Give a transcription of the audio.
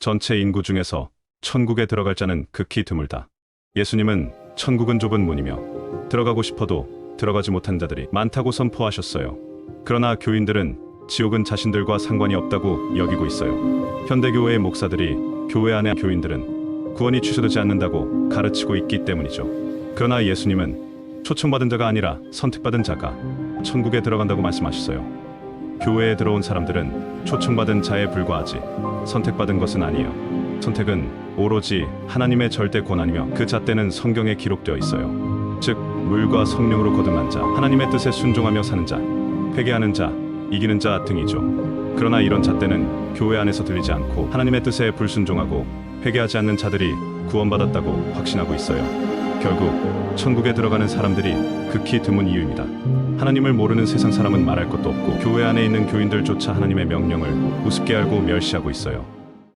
전체 인구 중에서 천국에 들어갈 자는 극히 드물다. 예수님은 천국은 좁은 문이며 들어가고 싶어도 들어가지 못한 자들이 많다고 선포하셨어요. 그러나 교인들은 지옥은 자신들과 상관이 없다고 여기고 있어요. 현대교회의 목사들이 교회 안의 교인들은 구원이 취소되지 않는다고 가르치고 있기 때문이죠. 그러나 예수님은 초청받은 자가 아니라 선택받은 자가 천국에 들어간다고 말씀하셨어요. 교회에 들어온 사람들은 초청받은 자에 불과하지 선택받은 것은 아니에요. 선택은 오로지 하나님의 절대 권한이며 그 잣대는 성경에 기록되어 있어요. 즉 물과 성령으로 거듭난 자, 하나님의 뜻에 순종하며 사는 자, 회개하는 자, 이기는 자 등이죠. 그러나 이런 잣대는 교회 안에서 들리지 않고 하나님의 뜻에 불순종하고 회개하지 않는 자들이 구원받았다고 확신하고 있어요. 결국 천국에 들어가는 사람들이 극히 드문 이유입니다. 하나님을 모르는 세상 사람은 말할 것도 없고 교회 안에 있는 교인들조차 하나님의 명령을 우습게 알고 멸시하고 있어요.